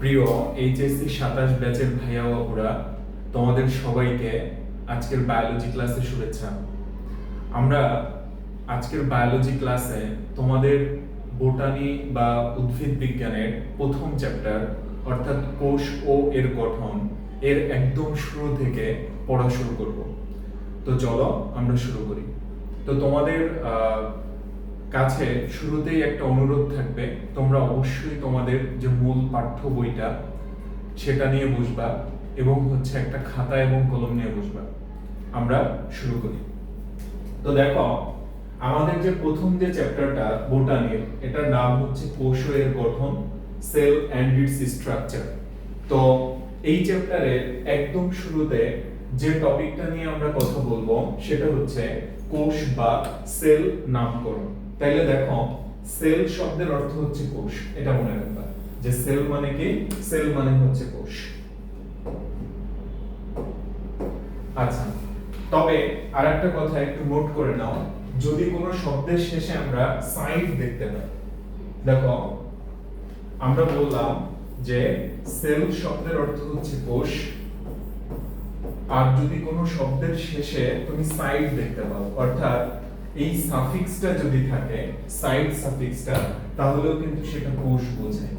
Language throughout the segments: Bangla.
প্রিয় এইচএসসি সাতাশ ব্যাচের ভাইয়া বাবুরা তোমাদের সবাইকে আজকের বায়োলজি ক্লাসে শুভেচ্ছা। আমরা আজকের বায়োলজি ক্লাসে তোমাদের বোটানি বা উদ্ভিদ বিজ্ঞানের প্রথম চ্যাপ্টার অর্থাৎ কোষ ও এর গঠন, এর একদম শুরু থেকে পড়া শুরু করব। তো চলো আমরা শুরু করি। তো তোমাদের কাছে শুরুতেই একটা অনুরোধ থাকবে, তোমরা অবশ্যই তোমাদের যে মূল পাঠ্য বইটা, সেটা নিয়ে বুঝবা এবং হচ্ছে একটা খাতা এবং কলম নিয়ে বুঝবা। আমরা শুরু করি। তো দেখো, আমাদের যে প্রথম যে চ্যাপ্টারটা বোটানির এটার নাম হচ্ছে কোষ এর গঠন, সেল অ্যান্ড ইটস স্ট্রাকচার। তো এই চ্যাপ্টারের একদম শুরুতে যে টপিকটা নিয়ে আমরা কথা বলব, সেটা হচ্ছে কোষ বা সেল নামকরণ। তাইলে দেখো সেল শব্দের অর্থ হচ্ছে কোষ, এটা মনে রাখবা। যে সেল মানে কি? সেল মানে হচ্ছে কোষ। আচ্ছা তবে আর একটা কথা একটু নোট করে নাও। যদি কোনো শব্দের শেষে আমরা সাইড দেখতে পাই, দেখো, আমরা বললাম যে সেল শব্দের অর্থ হচ্ছে কোষ। আর যদি কোনো শব্দের শেষে তুমি সাইড দেখতে পাও, অর্থাৎ এই সাফিক্সটা যদি থাকে সাইড সাফিক্সটা তাহলেও কিন্তু সেটা কোষ বোঝায়।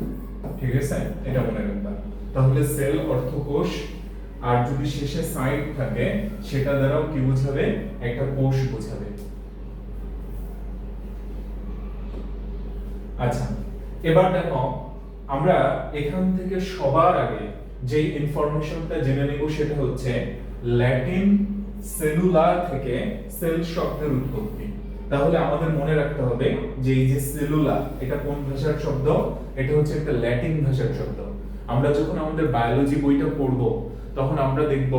ঠিক আছে? এটা মনে রাখবা। তাহলে সেল অর্থ কোষ, আর যদি শেষে সাইড থাকে, সেটা দ্বারাও কি বোঝাবে? একটা কোষ বোঝাবে। আচ্ছা এবার দেখো, আমরা এখান থেকে সবার আগে যে ইনফরমেশনটা জেনে নেব সেটা হচ্ছে ল্যাটিন সেলুলার থেকে সেল শব্দের উৎপত্তি। তাহলে আমাদের মনে রাখতে হবে যে এই যে সেলুলার, এটা কোন ভাষার শব্দ? এটা হচ্ছে একটা ল্যাটিন ভাষার শব্দ। আমরা যখন আমাদের বায়োলজি বইটা পড়ব, তখন আমরা দেখব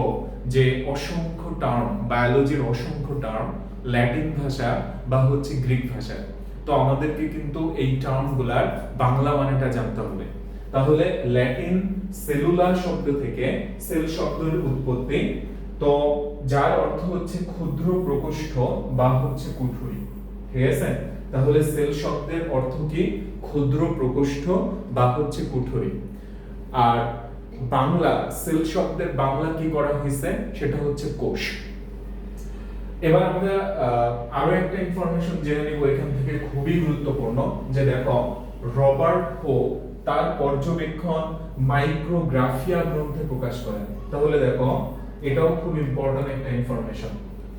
যে অসংখ্য টার্ম, বায়োলজির অসংখ্য টার্ম ল্যাটিন ভাষা বা হচ্ছে গ্রিক ভাষা। তো আমাদেরকে কিন্তু এই টার্মগুলার বাংলা মানেটা জানতে হবে। তাহলে ল্যাটিন সেলুলার শব্দ থেকে সেল শব্দের উৎপত্তি। তো যার অর্থ হচ্ছে ক্ষুদ্র প্রকোষ্ঠ বা হচ্ছে কুঠুরি। ঠিক আছে? তাহলে সেল শব্দের অর্থ কি? ক্ষুদ্র প্রকোষ্ঠ বা হচ্ছে কুঠুরি। আর বাংলা, সেল শব্দের বাংলা কি করা হয়েছে? সেটা হচ্ছে কোষ। এবার আমরা আরও একটা ইনফরমেশন জেনে নিব এখান থেকে খুবই গুরুত্বপূর্ণ, যে দেখো, রবার্ট হো তার পর্যবেক্ষণ মাইক্রোগ্রাফিয়া গ্রন্থে প্রকাশ করেন। তাহলে দেখো এটাও খুব ইম্পর্টেন্ট একটা ইনফরমেশন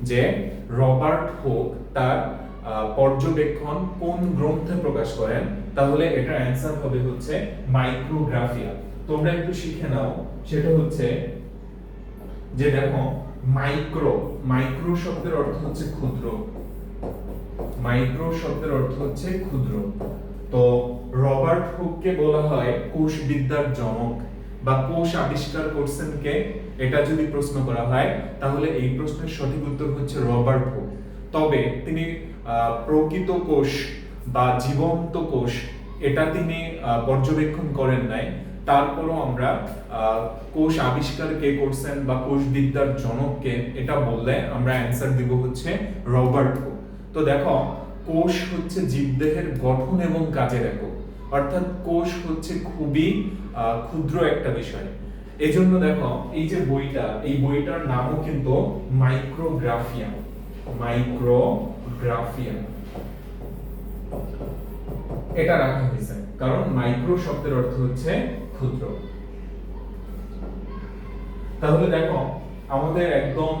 যে রবার্ট হোক তার পর্যবেক্ষণ কোন গ্রন্থে প্রকাশ করেন, তাহলে এটার অ্যান্সার হবে হচ্ছে মাইক্রোগ্রাফিয়া তোমরা একটু শিখে নাও, সেটা হচ্ছে যে দেখো মাইক্রো মাইক্রো শব্দের অর্থ হচ্ছে ক্ষুদ্র। মাইক্রো শব্দের অর্থ হচ্ছে ক্ষুদ্র। তো রবার্ট হুককে বলা হয় কোষ বিদ্যার জনক। বা কোষ আবিষ্কার করছেন কে? এটা যদি প্রশ্ন করা হয়, তাহলে এই প্রশ্নের সঠিক উত্তর হচ্ছে রবার্ট হুক তবে তিনি প্রকৃত কোষ বা জীবন্ত কোষ, এটা তিনি পর্যবেক্ষণ করেন নাই। তারপরও আমরা কোষ আবিষ্কার কে করছেন বা কোষ বিদ্যার জনককে এটা বললে আমরা অ্যান্সার দিব হচ্ছে রবার্ট হুক তো দেখো, কোষ হচ্ছে জীবদেহের গঠন এবং কাজের একক। অর্থাৎ কোষ হচ্ছে খুবই ক্ষুদ্র একটা বিষয়। এজন্য দেখো, এই যে বইটা, এই বইটার নামও কিন্তু মাইক্রোগ্রাফিয়া মাইক্রোগ্রাফিয়া এটা রাখা হয়েছে, কারণ মাইক্রো শব্দের অর্থ হচ্ছে ক্ষুদ্র। তাহলে দেখো, আমাদের একদম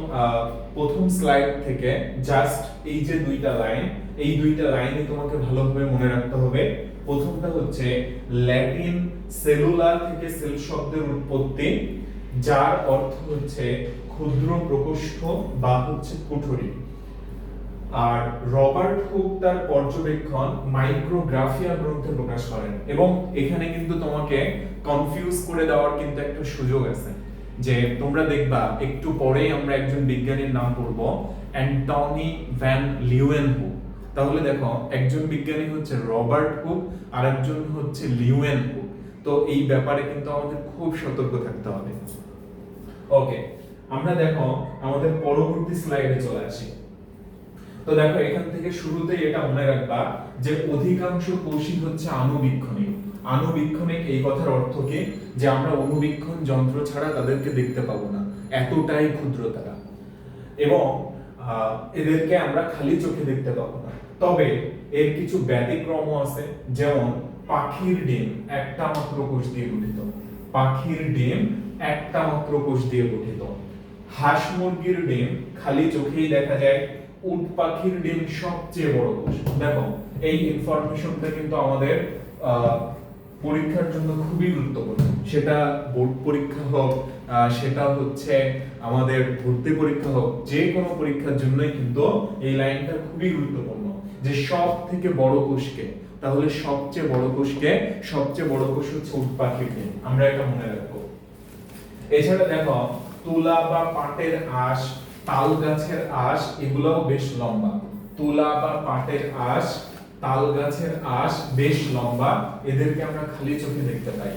প্রথম স্লাইড থেকে জাস্ট এই যে দুইটা লাইন এই দুইটা লাইনই তোমাকে ভালোভাবে মনে রাখতে হবে। প্রথমটা হচ্ছে ল্যাটিন সেলুলার থেকে সেল শব্দের উৎপত্তি, যার অর্থ হচ্ছে ক্ষুদ্র প্রকোষ্ঠ বা হচ্ছে কুঠুরি। আর রবার্ট হুক তার পর্যবেক্ষণ মাইক্রোগ্রাফিয়া গ্রন্থে প্রকাশ করেন এবং এখানে কিন্তু তোমাকে কনফিউজ করে দেওয়ার কিন্তু একটা সুযোগ আছে যে তোমরা দেখবা, একটু পরেই আমরা একজন বিজ্ঞানীর নাম পড়ব, অ্যান্টনি ভ্যান লিউয়েন হুক। তাহলে দেখো, একজন বিজ্ঞানী হচ্ছে রবার্ট হুক আর একজন হচ্ছে লিউয়েন হুক। তো এই ব্যাপারে কিন্তু আমাদের খুব সতর্ক থাকতে হবে। ওকে আমরা দেখো আমাদের পরবর্তী স্লাইডে চলে আসি। তো দেখো এখান থেকে শুরুতেই এটা মনে রাখবা যে অধিকাংশ কোষই হচ্ছে আণুবীক্ষণীয় আনুবীক্ষণিক এই কথার অর্থ কি? যে আমরা অনুবীক্ষণ যন্ত্র ছাড়া তাদেরকে দেখতে পাবো না। এতটাই ক্ষুদ্র তারা এবং এদেরকে আমরা খালি চোখে দেখতে পাবো না। তবে এর কিছু ব্যতিক্রমও আছে। যেমন পাখির ডিম একটা মাত্র কোষ দিয়ে গঠিত। পাখির ডিম একটা মাত্র কোষ দিয়ে গঠিত। হাঁস মুরগির ডিম খালি চোখেই দেখা যায়, উট পাখির ডিম সবচেয়ে বড় কোষ। দেখো, এই ইনফরমেশনটা কিন্তু আমাদের পরীক্ষার জন্য খুবই গুরুত্বপূর্ণ। সেটা বোর্ড পরীক্ষা হোক সেটা হচ্ছে আমাদের ভর্তি পরীক্ষা হোক, যে কোনো পরীক্ষার জন্যই কিন্তু এই লাইনটা খুবই গুরুত্বপূর্ণ যে সব থেকে বড় কোষকে তাহলে সবচেয়ে বড় কোষকে সবচেয়ে বড় কোষ হচ্ছে উট পাখির আমরা এটা মনে রাখব। এছাড়া দেখো, তুলা বা পাটের আঁশ, তাল গাছের আঁশ, এগুলোও বেশ লম্বা। তুলা বা পাটের আঁশ, তাল গাছের আঁশ বেশ লম্বা। এদেরকে আমরা খালি চোখে দেখতে পাই।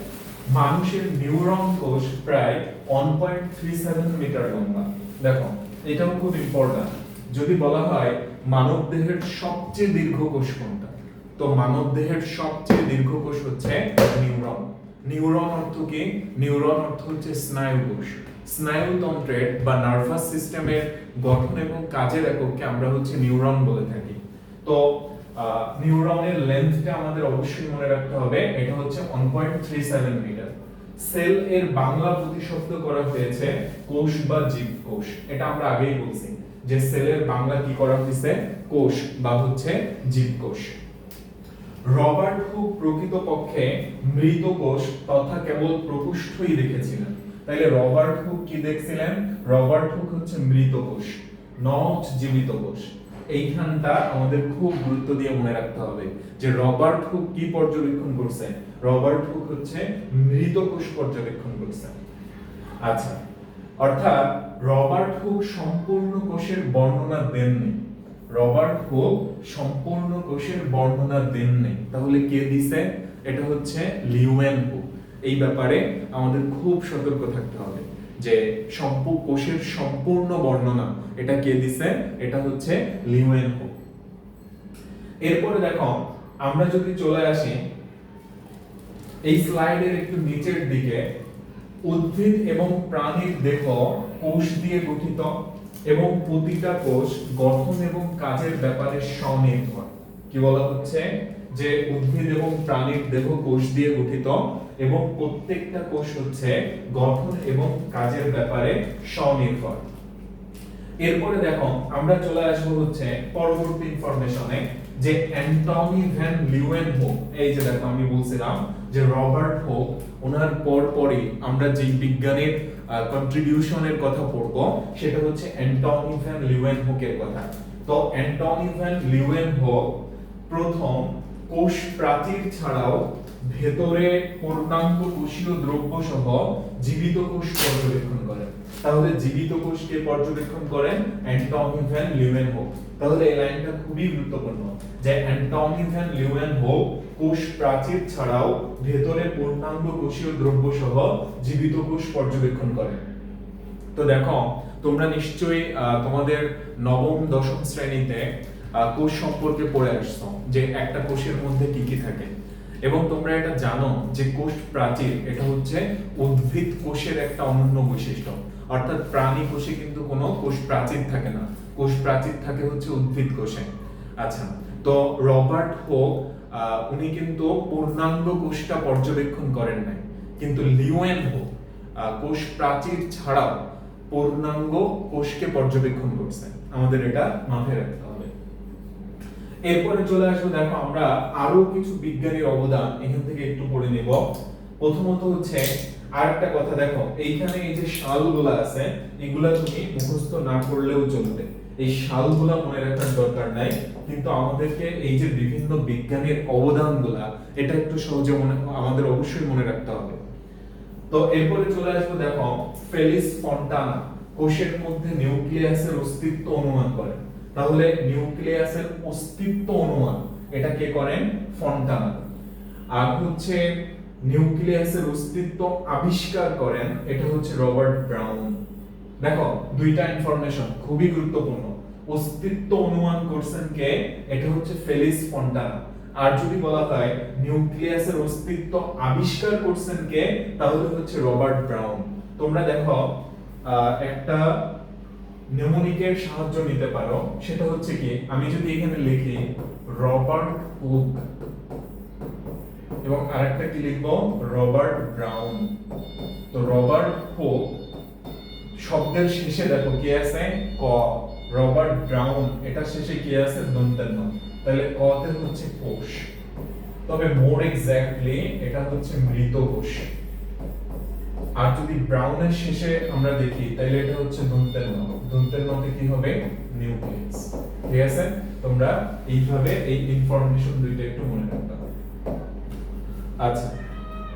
মানুষের নিউরন কোষ প্রায় 1.37 মিটার লম্বা। দেখো, এটাও খুব ইম্পর্টেন্ট যদি বলা হয় মানব দেহের সবচেয়ে দীর্ঘ কোষ কোনটা? তো মানব দেহের সবচেয়ে দীর্ঘ কোষ হচ্ছে নিউরন। নিউরন অর্থ কি? নিউরন অর্থ হচ্ছে স্নায়ু কোষ। স্নায়ুতন্ত্রের বা নার্ভাস সিস্টেমের গঠন এবং কাজের একককে আমরা হচ্ছে নিউরন বলে থাকি। তো নিউরনের লেন্থটা আমাদের অবশ্যই মনে রাখতে হবে। এটা হচ্ছে 1.37 মিটার। সেল এর বাংলা প্রতিশব্দ করা হয়েছে কোষ বা জীব কোষ। এটা আমরা আগেই বলছি যে সেলের বাংলা কি করা হয়েছে? কোষ বা হচ্ছে জীব কোষ। রবার্ট হুক প্রকৃতপক্ষে মৃত কোষ তথা কেবল প্রকুষ্ঠই দেখেছিলেন। তাইলে রবার্ট হুক কি দেখছিলেন? রবার্ট হুক হচ্ছে মৃত কোষ নট জীবিত কোষ। এইখানটা আমাদের খুব গুরুত্ব দিয়ে মনে রাখতে হবে যে রবার্ট হুক কি পর্যবেক্ষণ করছেন রবার্ট হুক হচ্ছে মৃত কোষ পর্যবেক্ষণ করছেন আচ্ছা অর্থাৎ রবার্ট হুক সম্পূর্ণ কোষের বর্ণনা দেননি। রবার্ট হুক সম্পূর্ণ কোষের বর্ণনা দেননি তাহলে কে দিছে? এটা হচ্ছে লিউয়েন হুক এই ব্যাপারে আমাদের খুব সতর্ক থাকতে হবে যে কোষের সম্পূর্ণ বর্ণনা এটা কে দিছে? এটা হচ্ছে লিউয়েন হুক এরপরে দেখো, আমরা যদি চলে আসি, এই স্লাইডের একটু নিচের দিকে উদ্ভিদ এবং প্রাণীর দেহ কোষ দিয়ে গঠিত এবং প্রতিটা কোষ গঠন এবং কাজের ব্যাপারে স্বনির্ভর। কি বলা হচ্ছে? যে উদ্ভিদ এবং প্রাণীর দেহ কোষ দিয়ে গঠিত এবং প্রত্যেকটা কোষ হচ্ছে গঠন এবং কাজের ব্যাপারে স্বনির্ভর। এরপরে দেখো, আমরা চলে আসব হচ্ছে পরবর্তী ইনফরমেশনে যে অ্যান্টনি ভ্যান লিউয়েন হোক এই যে দেখো আমি বলছিলাম যে রবার্ট হোক ওনার পর পরই আমরা যে বিজ্ঞানের কন্ট্রিবিউশনের কথা পড়ব, সেটা হচ্ছে অ্যান্টনি ভ্যান লিউয়েন হোকের কথা। তো অ্যান্টনি ভ্যান লিউয়েন হোক প্রথম কোষ প্রাচীর ছাড়াও ভেতরে পূর্ণাঙ্গ কোষীয় দ্রব্য সহ জীবিত কোষ পর্যবেক্ষণ করেন তাহলে জীবিত কোষকে পর্যবেক্ষণ করেন অ্যান্টনি ভ্যান লিউয়েন হোক। তাহলে এই লাইনটা খুবই গুরুত্বপূর্ণ যে অ্যান্টনি ভ্যান লিউয়েন হোক, কোষ প্রাচীর ছাড়াও ভেতরে পূর্ণাঙ্গ কোষীয় দ্রব্য সহ জীবিত কোষ পর্যবেক্ষণ করেন তো দেখো, তোমরা নিশ্চয়ই তোমাদের নবম, দশম শ্রেণীতে কোষ সম্পর্কে পড়ে আসছো যে একটা কোষের মধ্যে কি কি থাকে। এবং তোমরা এটা জানো যে কোষ প্রাচীর, এটা হচ্ছে উদ্ভিদ কোষের একটা অনন্য বৈশিষ্ট্য। অর্থাৎ প্রাণী কোষে কিন্তু কোনো কোষ প্রাচীর থাকে না। কোষ প্রাচীর থাকে হচ্ছে উদ্ভিদ কোষে। আচ্ছা তো রবার্ট হোক উনি কিন্তু পূর্ণাঙ্গ কোষটা পর্যবেক্ষণ করেন নাই। কিন্তু লিওয়েন হোক কোষ প্রাচীর ছাড়াও পূর্ণাঙ্গ কোষকে পর্যবেক্ষণ করছেন আমাদের এটা মাথায় রাখতে হবে। এরপরে চলে আসব, দেখো আমরা আরও কিছু বিজ্ঞানীর অবদান। এখান থেকে একটু পড়ে নেব। প্রথমত হচ্ছে আরেকটা কথা দেখো, এইখানে এই যে শালগুলা আছে, এগুলা তুমি মুখস্থ না করলেও চলবে এই শালগুলা মনে রাখার দরকার নাই, কিন্তু আমাদেরকে এই যে বিভিন্ন বিজ্ঞানীর অবদানগুলা, এটা একটু সহজে মনে, আমাদের অবশ্যই মনে রাখতে হবে। তো এরপরে চলে আসব, দেখো, ফেলিস ফন্টানা, কোষের মধ্যে নিউক্লিয়াসের অস্তিত্ব অনুমান করেন তাহলে নিউক্লিয়াসের অস্তিত্ব অনুমান, এটা কে করেন? ফন্টানা। আর হচ্ছে নিউক্লিয়াসের অস্তিত্ব আবিষ্কার করেন এটা হচ্ছে রবার্ট ব্রাউন। দেখো, দুইটা ইনফরমেশন খুবই গুরুত্বপূর্ণ। অস্তিত্ব অনুমান করছেন কে? এটা হচ্ছে ফেলিস ফন্টানা। আর যদি বলা হয় নিউক্লিয়াসের অস্তিত্ব আবিষ্কার করছেন কে, তাহলে হচ্ছে রবার্ট ব্রাউন। তোমরা দেখো একটা নিউমোনিকের সাহায্য নিতে পারো, সেটা হচ্ছে কি? আমি যদি এখানে লিখি, রবার্ট হুক এবং আরেকটা কি লিখব? Robert Brown. তো রবার্ট হুক শব্দের শেষে দেখো কি আছে? ক। রবার্ট ব্রাউন, এটা শেষে কি আছে? দন্তান্ন তাহলে কতে হচ্ছে কোষ। তবে মোর এক্স্যাক্টলি এটা হচ্ছে মৃত কোষ। আর যদি ব্রাউনের শেষে আমরা দেখি, তাহলে এটা হচ্ছে দন্তের ন দন্তের নতে কি হবে? নিউক্লিয়াস। ঠিক আছে? তোমরা এইভাবে এই ইনফরমেশন দুইটা একটু মনে রাখতে হবে আচ্ছা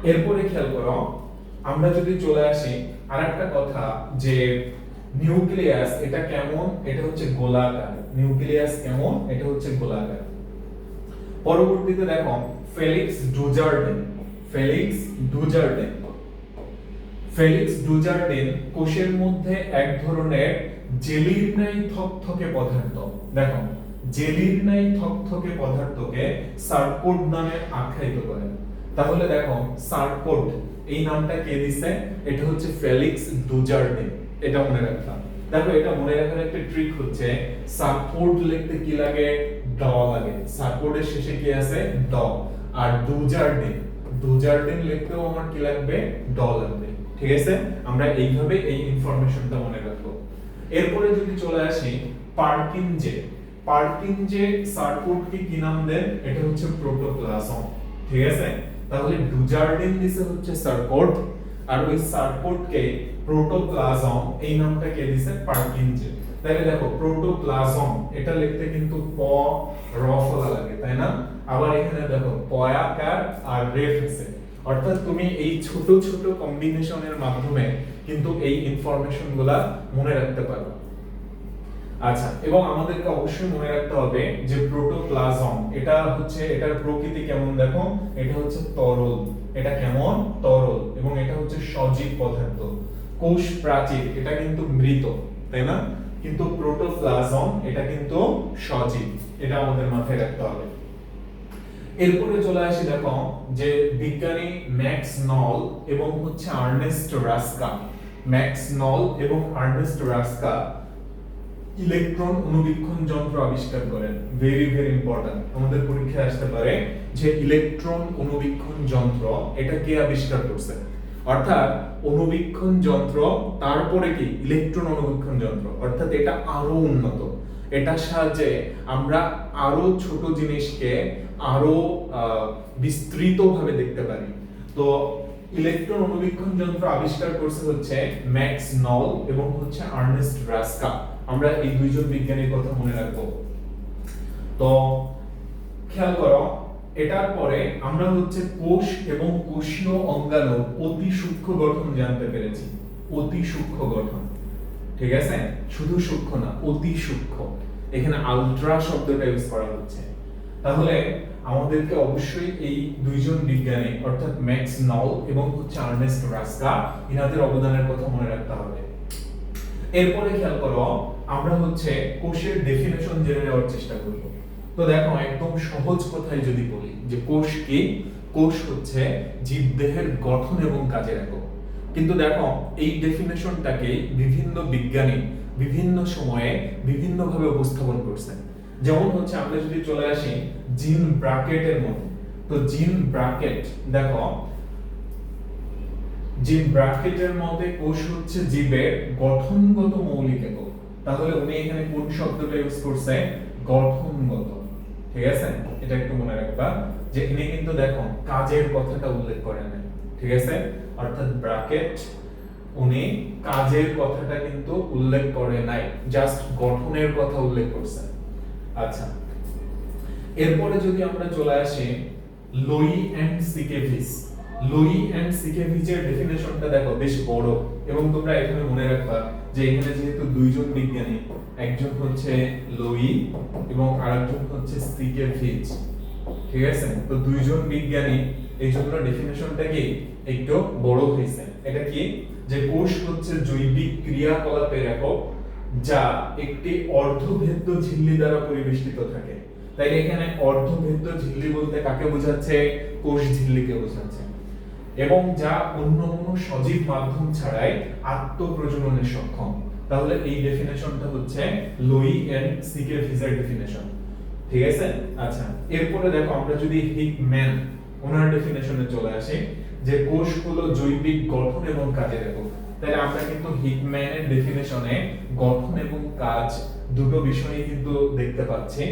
এরপরে খেয়াল করো, আমরা যদি চলে আসি, আরেকটা কথা যে নিউক্লিয়াস, এটা কেমন? এটা হচ্ছে গোলাকার। নিউক্লিয়াস কেমন? এটা হচ্ছে গোলাকার। পরবর্তীতে দেখো, Felix Dujardin. Felix Dujardin. Felix Dujardin কোষের মধ্যে এক ধরনের জেলির ন্যায় থকথকে পদার্থ। দেখো জেলির ন্যায় থকথকে পদার্থকে সার্কোড নামে আখ্যায়িত করেন তাহলে দেখো সার্কোড এই নামটা কে দিছে? এটা হচ্ছে ফেলিক্স ডুজার্ডেন এটা মনে রাখতাম দেখো, এটা মনে রাখার একটা ট্রিক হচ্ছে সার্কোড লিখতে কি লাগে? ড লাগে। সার্কোডের শেষে কি আছে? ড। আর ডুজার্ডেন ডুজার্ডেন লিখতেও আমার কি লাগবে? ড লাগবে। ঠিক আছে? আমরা এইভাবে এই ইনফরমেশনটা মনে রাখব। এরপরে যদি চলে আসি পার্কিনজে পার্কিনজে সার্কোডকে কি নাম দেন? এটা হচ্ছে প্রোটোপ্লাজম ঠিক আছে? তাহলে ডুজার্ডিন দিছে হচ্ছে সার্কোড আর ওই সার্কোডকে প্রোটোপ্লাজম, এই নামটা কে দিছে পার্কিনজে তাহলে দেখো, প্রোটোপ্লাজম, এটা লিখতে কিন্তু প, র ফলা লাগে, তাই না? আবার এখানে দেখো, পয়াকার আর রেফ আছে। অর্থাৎ তুমি এই ছোট ছোট কম্বিনেশনের মাধ্যমে কিন্তু এই ইনফরমেশনগুলা মনে রাখতে পারো। আচ্ছা এবং আমাদেরকে অবশ্যই মনে রাখতে হবে যে প্রোটোপ্লাজম এটা হচ্ছে, এটার প্রকৃতি কেমন দেখো? এটা হচ্ছে তরল, এটা কেমন? তরল, এবং এটা হচ্ছে সজীব পদার্থ, কোষ প্রাচীর, এটা কিন্তু মৃত, তাই না? কিন্তু প্রোটোপ্লাজম এটা কিন্তু সজীব, এটা আমাদের মাথায় রাখতে হবে। এরপরে চলে আসি দেখো, যে বিজ্ঞানী ম্যাক্স নল এবং হচ্ছে আর্নেস্ট রাস্কা ম্যাক্স নল এবং আর্নেস্ট রাস্কা ইলেকট্রন অনুবীক্ষণ যন্ত্র আবিষ্কার করেন। ভেরি ভেরি ইম্পর্টেন্ট আমাদের পরীক্ষায় আসতে পারে যে ইলেকট্রন অনুবীক্ষণ যন্ত্র এটা কে আবিষ্কার করছে। অর্থাৎ অনুবীক্ষণ যন্ত্র, তারপরে কি? ইলেকট্রন অনুবীক্ষণ যন্ত্র। অর্থাৎ এটা আরও উন্নত। এটার সাহায্যে আমরা আরও ছোট জিনিসকে আরও বিস্তৃত ভাবে দেখতে পারি। তো ইলেকট্রন অনুবীক্ষণ যন্ত্র আবিষ্কার করছে হচ্ছে ম্যাক্স নল এবং হচ্ছে আর্নেস্ট রাস্কা। আমরা এই দুইজন বিজ্ঞানীর কথা মনে রাখব। তো খেয়াল করো, এটার পরে আমরা হচ্ছে কোষ এবং কোষীয় অঙ্গাণুর অতি সূক্ষ্ম গঠন জানতে পেরেছি। অতি সূক্ষ্ম গঠন। ঠিক আছে? শুধু সূক্ষ্ম না, অতি সূক্ষ্ম। এখানে আলট্রা শব্দটা ইউজ করা হচ্ছে। তাহলে আমাদেরকে অবশ্যই এই দুইজন বিজ্ঞানী, অর্থাৎ ম্যাক্স নল এবং হচ্ছে আর্নেস্ট রাস্কা ইনাদের অবদানের কথা মনে রাখতে হবে। এরপরে খেয়াল করো, আমরা হচ্ছে কোষের ডেফিনেশন জেনে নেওয়ার চেষ্টা করব। তো দেখো, একদম সহজ কথায় যদি বলি যে কোষ কি? কোষ হচ্ছে জীবদেহের গঠন এবং কাজের একক। কিন্তু দেখো, এই ডেফিনেশনটাকে বিভিন্ন বিজ্ঞানী বিভিন্ন সময়ে বিভিন্নভাবে উপস্থাপন করছেন। যেমন হচ্ছে, আমরা যদি চলে আসি জিন ব্রাকেটের মধ্যে। তো জিন ব্রাকেট দেখো জিন ব্রাকেটের মতে কোষ হচ্ছে জীবের গঠনগত মৌলিক একক। তাহলে উনি এখানে কোন শব্দটা ইউজ করছে? গঠনগত। ঠিক আছে? এটা একটু মনে রাখবা যে ইনি কিন্তু দেখো, কাজের কথাটা উল্লেখ করেন ঠিক আছে? অর্থাৎ ব্রাকেট উনি কাজের কথাটা কিন্তু উল্লেখ করে নাই জাস্ট গঠনের কথা উল্লেখ করছেন আচ্ছা। এরপরে যদি আমরা চলে আসি, লোই এন্ড সিকেভিস। লোই এন্ড সিকেভিচের ডেফিনেশনটা দেখো বেশ বড়। এবং তোমরা এখানে মনে রাখবা যে এখানে যেহেতু দুইজন বিজ্ঞানী, একজন হচ্ছে লোই এবং আরেকজন হচ্ছে সিকেভিচ ঠিক আছে? তো দুইজন বিজ্ঞানী, এই জন্য ডেফিনেশনটা কি? একটু বড় হয়েছে। এটা কি? যে কোষ হচ্ছে জৈবিক ক্রিয়াকলাপের একক যা একটি অর্ধভেদ্য ঝিল্লি দ্বারা পরিবেষ্টিত থাকে। তাই এখানে অর্ধবৃত্ত ঝিল্লি বলতে কাকে বোঝাচ্ছে? কোষ ঝিল্লিকে বোঝাচ্ছে। এবং যা অন্য কোনো সজীব মাধ্যম ছাড়াই আত্মপ্রজননে সক্ষম। তাহলে এই ডেফিনেশনটা হচ্ছে লুই এন্ড সিকে ভিজার ডেফিনেশন ঠিক আছে? আচ্ছা এরপরে দেখো আমরা যদি হিকম্যান, ওনার ডেফিনেশনে চলে আসি, যে কোষ হলো জৈবিক গঠন এবং কাজে একক তাহলে আমরা কিন্তু হিকম্যানের ডেফিনেশনে গঠন এবং কাজ দুটো বিষয়ই কিন্তু দেখতে পাচ্ছি।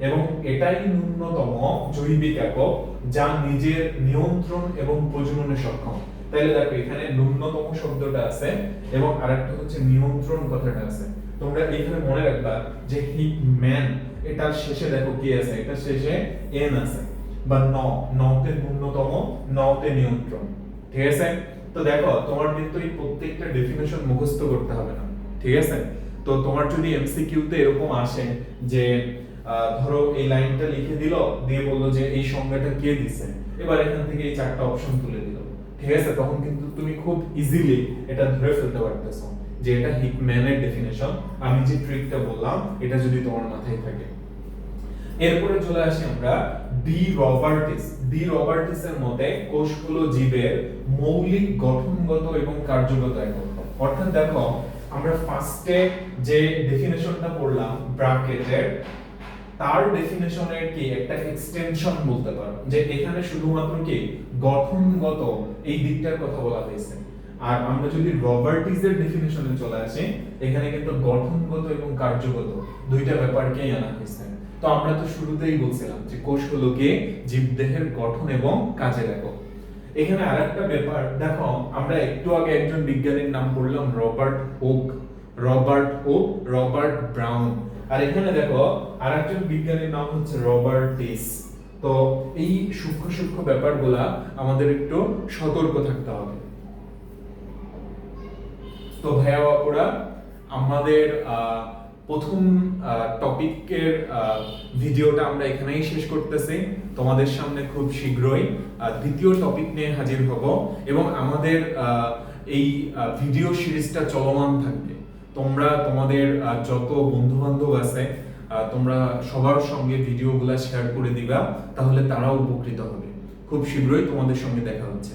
এবং এটাই ন্যূনতম জৈবিক একক যা নিজের নিয়ন্ত্রণ এবং প্রজননে সক্ষম। তাহলে দেখো, এখানে ন্যূনতম শব্দটা আছে এবং আরেকটা হচ্ছে নিয়ন্ত্রণ কথাটা আছে। তোমরা এখানে মনে রাখবা যে হিকম্যান এটার শেষে দেখো কি আছে? এটা শেষে এন আছে। বা ন, নতে ন্যূনতম, নতে নিয়ন্ত্রণ। ঠিক আছে? তো দেখো, তোমার কিন্তু এই প্রত্যেকটা ডেফিনেশন মুখস্থ করতে হবে না। ঠিক আছে? তো তোমার যদি এমসিকিউ তে এরকম আসে যে ধরো এই লাইনটা লিখে দিল, দিয়ে বলল যে এই সংজ্ঞাটা কে দিছে? এবার এখান থেকে এই চারটা অপশন তুলে দিল। ঠিক আছে? তখন কিন্তু তুমি খুব ইজিলি এটা ধরে ফেলতে পারতেছো যে এটা হিকম্যানের ডেফিনেশন আমি যে ট্রিকটা বললাম, এটা যদি তোমার মাথায় থাকে। এরপরে চলে আসি আমরা ডি রবার্টিস ডি রবার্টিসের মতে কোষগুলো জীবের মৌলিক গঠনগত এবং কার্যগত একক। অর্থাৎ দেখো, আমরা ফার্স্টে যে ডেফিনেশনটা পড়লাম ব্র্যাকেটের তার ডেফিনেশনের কি? একটা এক্সটেনশন বলতে পারো। যে এখানে শুধুমাত্র কি? গঠনগত এই দিকটার কথা বলা হয়েছে। আর আমরা যদি রবার্টিসের ডেফিনেশনে চলে আসি, এখানে কিন্তু গঠনগত এবং কার্যগত দুইটা ব্যাপারকেই আনা হয়েছে। তো আমরা তো শুরুতেই বলছিলাম যে কোষ হলো কি? জীবদেহের গঠন এবং কাজের একক। এখানে আরেকটা ব্যাপার, দেখো, আমরা একটু আগে একজন বিজ্ঞানীর নাম পড়লাম Robert Hooke. Robert Hooke, Robert Brown. আর এখানে দেখো, আরেকজন বিজ্ঞানীর নাম হচ্ছে রবার্ট টিস। তো এই সূক্ষ্ম সূক্ষ্ম ব্যাপারগুলা আমাদের একটু সতর্ক থাকতে হবে। তো ভাইয়া বাপুরা আমাদের প্রথম টপিকের ভিডিওটা আমরা এখানেই শেষ করতেছি। তোমাদের সামনে খুব শীঘ্রই দ্বিতীয় টপিক নিয়ে হাজির হব এবং আমাদের এই ভিডিও সিরিজটা চলমান থাকবে। তোমরা তোমাদের যত বন্ধু বান্ধব আছে তোমরা সবার সঙ্গে ভিডিওগুলো শেয়ার করে দিবা, তাহলে তারাও উপকৃত হবে। খুব শীঘ্রই তোমাদের সঙ্গে দেখা হচ্ছে।